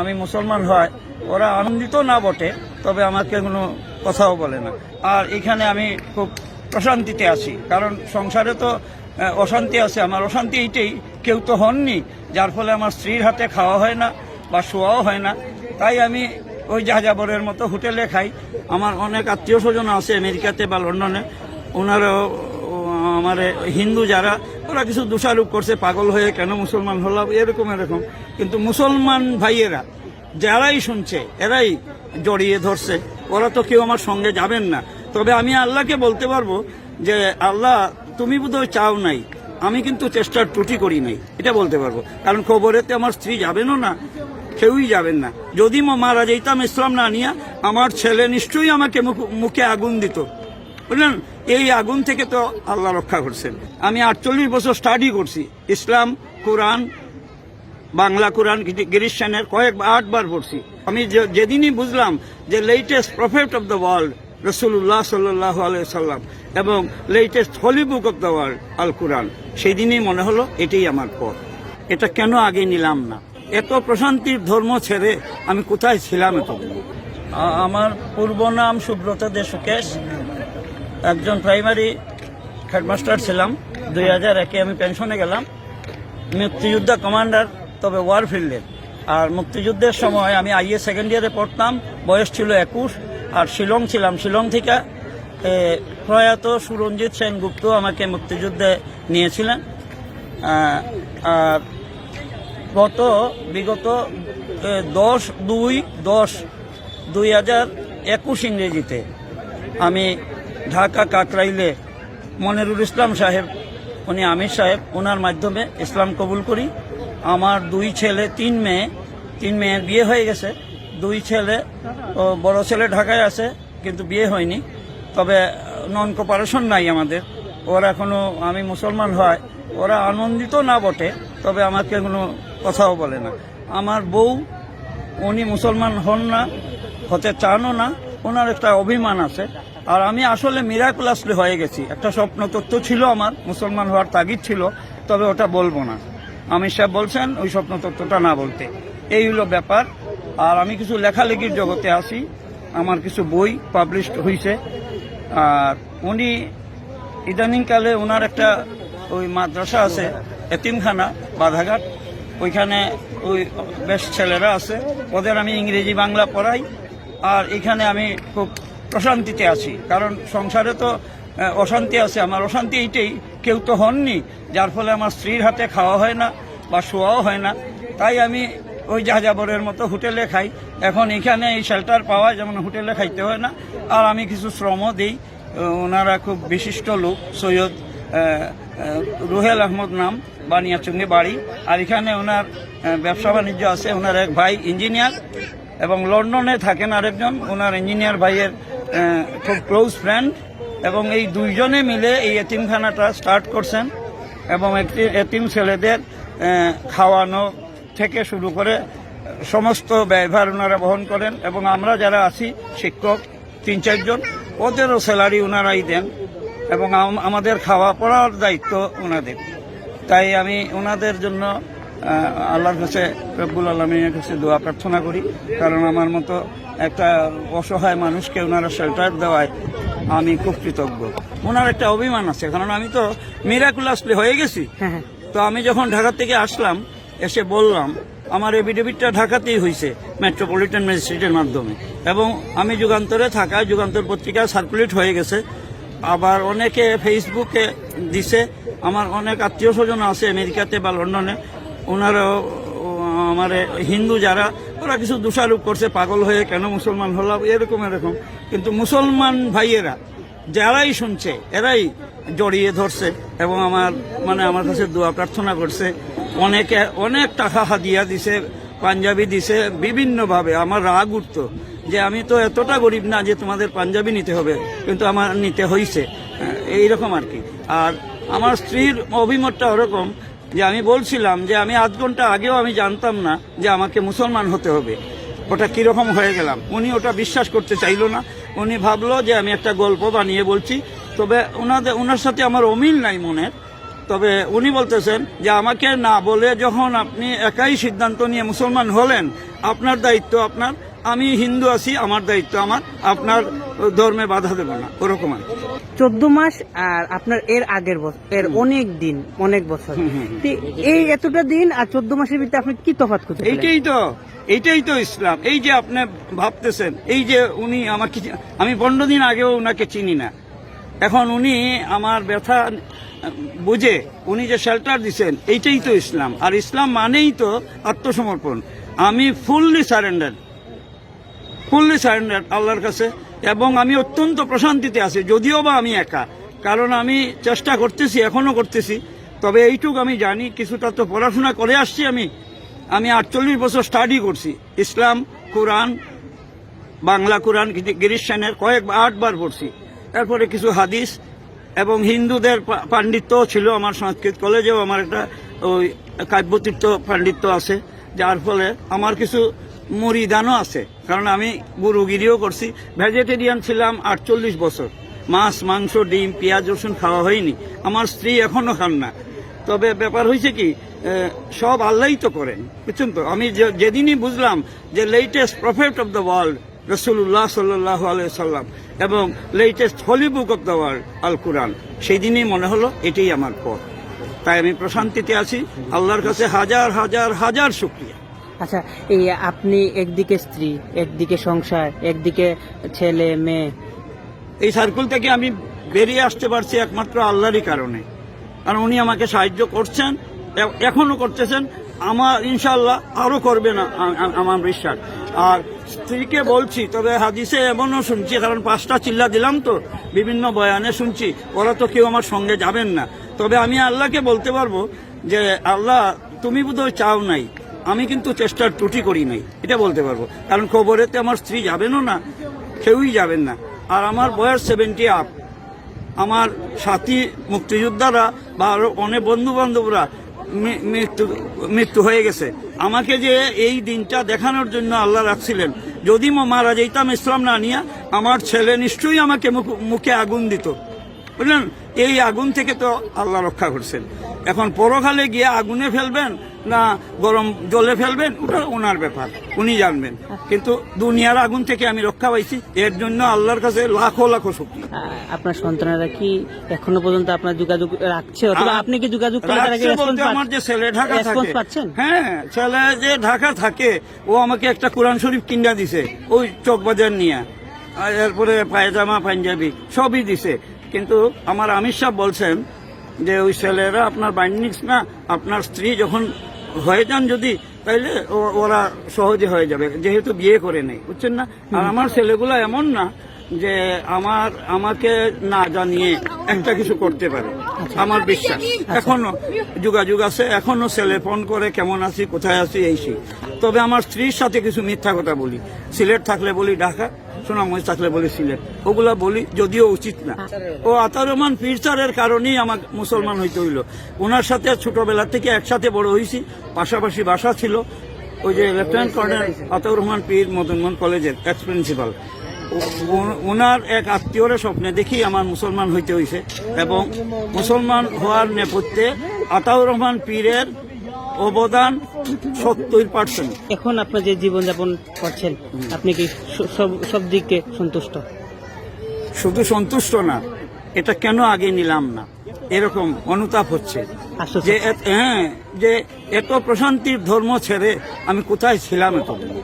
আমি মুসলমান হয়, ওরা আনন্দিত না বটে, তবে আমাকে কোনো কথাও বলে না। আর এখানে আমি খুব প্রশান্তিতে আছি, কারণ সংসারে তো অশান্তি আছে। আমার অশান্তি এইটাই, কেউ তো হননি, যার ফলে আমার স্ত্রীর হাতে খাওয়া হয় না বা শোয়াও হয় না। তাই আমি ওই জাহাজাবরের মতো হোটেলে খাই। আমার অনেক আত্মীয় স্বজন আছে আমেরিকাতে বা লন্ডনে। ওনারাও আমার হিন্দু যারা ওরা কিছু দোষারোপ করছে, পাগল হয়ে কেন মুসলমান হলাম, এরকম এরকম। কিন্তু মুসলমান ভাইয়েরা, যারাই শুনছে, এরাই জড়িয়ে ধরছে। ওরা তো কেউ আমার সঙ্গে যাবেন না। তবে আমি আল্লাহকে বলতে পারব যে, আল্লাহ, তুমি বোধহয় চাও নাই। আমি কিন্তু চেষ্টার ত্রুটি করি নাই। এটা বলতে পারব। কারণ খবরেতে আমার স্ত্রী যাবেনও না, কেউই যাবেন না। যদি মারা যেতাম ইসলাম না নিয়ে, আমার ছেলে নিশ্চয়ই আমাকে মুখে আগুন দিত। বুঝলেন এই আগুন থেকে তো আল্লাহ রক্ষা করছেন। আমি আটচল্লিশ বছর স্টাডি করছি। ইসলাম, কোরআন, বাংলা কোরআন গিরিশ সেনের কয়েক আটবার পড়ছি। আমি যেদিনই বুঝলাম যে latest prophet of the world রসুল্লাহ সাল্লাহ সাল্লাম এবং latest holy book of the world আল কোরআন সেই দিনই মনে হলো এটাই আমার পথ। এটা কেন আগে নিলাম না? এত প্রশান্তির ধর্ম ছেড়ে আমি কোথায় ছিলাম আ- আমার পূর্ব নাম সুব্রত দে সুকেশ একজন প্রাইমারি হেডমাস্টার ছিলাম। দুই হাজার একে আমি পেনশনে গেলাম। মুক্তিযোদ্ধা কমান্ডার তবে ওয়ার ফিল্ডের আর মুক্তিযুদ্ধের সময় আমি আইএ সেকেন্ড ইয়ারে পড়তাম। বয়স ছিল একুশ। আর শিলং ছিলাম। শিলং থেকে প্রয়াত সুরঞ্জিত সেনগুপ্ত আমাকে মুক্তিযুদ্ধে নিয়েছিলেন। আর গত, বিগত দশ দুই দশ দুই হাজার একুশ ইংরেজিতে আমি ঢাকা কাকরাইলে মনিরুল ইসলাম সাহেব, উনি আমির সাহেব ওনার মাধ্যমে ইসলাম কবুল করি। আমার দুই ছেলে, তিন মেয়ে, তিন মেয়ের বিয়ে হয়ে গেছে। দুই ছেলে বড় ছেলে ঢাকায় আছে, কিন্তু বিয়ে হয়নি। তবে নন কোপারেশন নাই আমাদের। ওরা এখনও আমি মুসলমান হয়। ওরা আনন্দিত না বটে, তবে আমাকে কোনো কথাও বলে না। আমার বউ, উনি মুসলমান হন না, হতে চানও না। ওনার একটা অভিমান আছে। আর আমি আসলে মিরাকুলাসলি হয়ে গেছি। একটা স্বপ্ন তত্ত্ব ছিল আমার, মুসলমান হওয়ার তাগিদ ছিল, তবে ওটা বলব না। আমি সাহেব বলছেন, ওই স্বপ্ন তত্ত্বটা না বলতে। এই হলো ব্যাপার। আর আমি কিছু লেখালেখির জগতে আসি। আমার কিছু বই পাবলিশড হয়েছে আর উনি ইদানিংকালে ওনার একটা ওই মাদ্রাসা আছে, এতিমখানা, বাধাঘাট। ওইখানে ওই বেশ ছেলেরা আছে। ওদের আমি ইংরেজি বাংলা পড়াই। আর এখানে আমি খুব প্রশান্তিতে আছি। কারণ সংসারে তো অশান্তি আছে। আমার অশান্তি এইটাই। কেউ তো হননি, যার ফলে আমার স্ত্রীর হাতে খাওয়া হয় না বা শোয়াও হয় না। তাই আমি ওই জাহাজাবরের মতো হোটেলে খাই। এখন এখানে এই শেল্টার পাওয়া যেমন হোটেলে খাইতে হয় না। আর আমি কিছু শ্রমও দিই। ওনারা খুব বিশিষ্ট লোক, সৈয়দ রুহেল আহমদ নাম, বানিয়াচুঙ্গি বাড়ি। আর এখানে ওনার ব্যবসা বাণিজ্য আছে। ওনার এক ভাই ইঞ্জিনিয়ার এবং লন্ডনে থাকেন আরেকজন। ওনার ইঞ্জিনিয়ার ভাইয়ের খুব ক্লোজ ফ্রেন্ড এবং এই দুইজনে মিলে এই এতিমখানাটা স্টার্ট করছেন এবং একটি এতিম ছেলেদের খাওয়ানো থেকে শুরু করে সমস্ত ব্যয়ভার ওনারা বহন করেন এবং আমরা যারা আছি, শিক্ষক তিন চারজন, ওদেরও স্যালারি ওনারাই দেন এবং আমাদের খাওয়া পড়ার দায়িত্ব ওনাদের। তাই আমি ওনাদের জন্য আল্লাহর কাছে রব্বুল আলমীর কাছে দোয়া প্রার্থনা করি। কারণ আমার মতো একটা অসহায় মানুষকে ওনারা শেল্টার দেওয়ায় আমি খুব কৃতজ্ঞ। ওনার একটা অভিমান আছে কারণ আমি তো মিরাকুলাসলি হয়ে গেছি। তো আমি যখন ঢাকা থেকে আসলাম এসে বললাম আমার এফিডেভিটটা ঢাকাতেই হয়েছে মেট্রোপলিটন ম্যাজিস্ট্রেটের মাধ্যমে। এবং আমি যুগান্তরে থাকা যুগান্তর পত্রিকা সার্কুলেট হয়ে গেছে। আবার অনেকে ফেসবুকে দিছে আমার অনেক আত্মীয় স্বজন আছে আমেরিকাতে বা লন্ডনে ওনারাও আমার হিন্দু যারা, ওরা কিছু দোষারোপ করছে, পাগল হয়ে কেন মুসলমান হলাম, এরকম এরকম। কিন্তু মুসলমান ভাইয়েরা, যারাই শুনছে, এরাই জড়িয়ে ধরছে এবং আমার মানে আমার কাছে দোয়া প্রার্থনা করছে। অনেকে, অনেক টাকা হাদিয়া দিছে, পাঞ্জাবি দিছে, বিভিন্নভাবে। আমার রাগ উঠতো যে আমি তো এতটা গরিব না যে তোমাদের পাঞ্জাবি নিতে হবে, কিন্তু আমার নিতে হইছে। এইরকম আর কি। আর আমার স্ত্রীর অভিমতটা ওরকম যে আমি বলছিলাম যে আমি আধ ঘণ্টা আগেও আমি জানতাম না যে আমাকে মুসলমান হতে হবে। ওটা কীরকম হয়ে গেলাম। উনি ওটা বিশ্বাস করতে চাইলো না। উনি ভাবলো যে আমি একটা গল্প বানিয়ে বলছি। তবে ওনাদের ওনার সাথে আমার অমিল নাই মনের। তবে উনি বলতেছেন যে আমাকে না বলে যখন আপনি একাই সিদ্ধান্ত নিয়ে মুসলমান হলেন, আপনার দায়িত্ব আপনার। আমি হিন্দু আছি আমার দায়িত্ব আমার আপনার ধর্মে বাধা দেব না ওরকম আর চোদ্দ মাস আর আপনার এর আগের বছর এর অনেক দিন অনেক বছর। এই এতটা দিন আর চোদ্দ মাসের ভিতরে আপনি কি তফাৎ করতে এইটাই তো এইটাই তো ইসলাম। এই যে আপনি ভাবতেছেন এই যে উনি আমার চি- আমি পনেরো দিন আগেও ওনাকে চিনি না। এখন উনি আমার ব্যথা বুঝে উনি যে শেল্টার দিছেন এইটাই তো ইসলাম। আর ইসলাম মানেই তো আত্মসমর্পণ। আমি ফুললি সারেন্ডার ফুললি সারেন্ডার আল্লাহর কাছে, এবং আমি অত্যন্ত প্রশান্তিতে আছি, যদিও বা আমি একা, কারণ আমি চেষ্টা করতেছি এখনও করতেছি, তবে এইটুক আমি জানি, কিছুটা তো পড়াশোনা করে আসছি আমি আমি আটচল্লিশ বছর স্টাডি করছি, ইসলাম, কোরআন, বাংলা কোরআন গিরিশ সেনের কয়েক, আটবার পড়ছি তারপরে কিছু হাদিস, এবং হিন্দুদের পাণ্ডিত্য ছিল আমার সংস্কৃত কলেজেও আমার একটা ওই কাব্যতীর্থ পাণ্ডিত্য আছে, যার ফলে আমার কিছু মরিদানও আছে। কারণ আমি গুরুগিরিও করছি। ভেজিটেরিয়ান ছিলাম আটচল্লিশ বছর। মাছ, মাংস, ডিম, পেঁয়াজ, রসুন খাওয়া হয়নি। আমার স্ত্রী এখনও খান না। তবে ব্যাপার হয়েছে কি সব আল্লাহই তো করেন, বুঝছেন তো? আমি যেদিনই বুঝলাম যে latest prophet of the world রসুল্লাহ সাল্লাহ সাল্লাম এবং latest holy book of the world আল কোরআন সেই দিনই মনে হলো এটাই আমার পথ। তাই আমি প্রশান্তিতে আছি। আল্লাহর কাছে হাজার হাজার হাজার শুক্রিয়া। আচ্ছা এই আপনি একদিকে স্ত্রী, একদিকে সংসার, একদিকে ছেলে, মেয়ে। এই সার্কুল থেকে আমি বেরিয়ে আসতে পারছি একমাত্র আল্লাহরই কারণে। কারণ উনি আমাকে সাহায্য করছেন, এ- এখনও করতেছেন, আমার ইনশাল্লাহ আরও করবেন আমার বিশ্বাস। আর স্ত্রীকে বলছি, তবে হাদিসে এমনও শুনছি, কারণ পাঁচটা চিল্লা দিলাম তো, বিভিন্ন বয়ানে শুনছি, ওরা তো কেউ আমার সঙ্গে যাবেন না। তবে আমি আল্লাহকে বলতে পারব যে, আল্লাহ তুমি বোধহয় চাও নাই আমি কিন্তু চেষ্টার ত্রুটি করি নাই, এটা বলতে পারব। কারণ খবরেতে আমার স্ত্রী যাবেনও না, কেউই যাবেন না। আর আমার বয়স সেভেন্টি আপ আমার সাথী মুক্তিযোদ্ধারা বা আরও অনেক বন্ধু বান্ধবরা মৃত্যু মৃত্যু হয়ে গেছে। আমাকে যে এই দিনটা দেখানোর জন্য আল্লাহ রাখছিলেন, যদি মারা যাইতাম ইসলাম না নিয়ে, আমার ছেলে নিশ্চয়ই আমাকে মুখে আগুন দিত। বুঝলেন? এই আগুন থেকে তো আল্লাহ রক্ষা করছেন। এখন পরকালে গিয়ে আগুনে ফেলবেন না গরম জলে ফেলবেন ওটা ওনার ব্যাপার উনি জানবেন। কিন্তু দুনিয়ার আগুন থেকে আমি রক্ষা পাইছি এর জন্য আল্লাহর কাছে লাখো লাখো শুক্রিয়া। আহ, আপনার সন্তানেরা কি এখনও পর্যন্ত আপনার যোগাযোগ রাখছে? অথবা আপনি কি যোগাযোগ বলতে আমার যে ছেলে ঢাকা থাকে হ্যাঁ ছেলে যে ঢাকা থাকে ও আমাকে একটা কোরআন শরীফ কিনা দিছে ওই চকবাজার নিয়ে। আর এরপরে পায়জামা পাঞ্জাবি সবই দিছে। কিন্তু আমার আমির সাহেব বলছেন যে ওই ছেলেরা আপনার বাইন্ডিংস না আপনার স্ত্রী যখন হয়ে যান যদি তাইলে ওরা সহজে হয়ে যাবে। যেহেতু বিয়ে করে নেই বুঝছেন না? আর আমার ছেলেগুলো এমন না যে আমার আমাকে না জানিয়ে একটা কিছু করতে পারে। আমার বিশ্বাস। এখনও যোগাযোগ আছে এখনও ছেলে ফোন করে কেমন আছি? কোথায় আছি? এই সেই। তবে আমার স্ত্রীর সাথে কিছু মিথ্যা কথা বলি। সিলেট থাকলে বলি ঢাকা। সোনাময় থাকলে বলি সিলেট ওগুলা বলি যদিও উচিত না। ও আতার রহমান পীর কারণেই আমার মুসলমান হইতে হইল। ওনার সাথে ছোটবেলা থেকে একসাথে বড় হয়েছি পাশাপাশি বাসা ছিল। ওই যে লেফটেন্যান্ট কর্নেল আতাউর রহমান পীর মদনমোহন কলেজের এক্স প্রিন্সিপাল ওনার এক আত্মীয়র স্বপ্নে দেখি আমার মুসলমান হইতে হয়েছে এবং মুসলমান হওয়ার নেপথ্যে আতাউর রহমান পীরের অবদান সত্তর পার্সেন্ট এখন আপনার যে জীবনযাপন করছেন আপনি কি সব দিকে সন্তুষ্ট? শুধু সন্তুষ্ট না এটা কেন আগে নিলাম না? এরকম অনুতাপ হচ্ছে। যে এত- হ্যাঁ যে এত প্রশান্তির ধর্ম ছেড়ে আমি কোথায় ছিলাম এতদিন?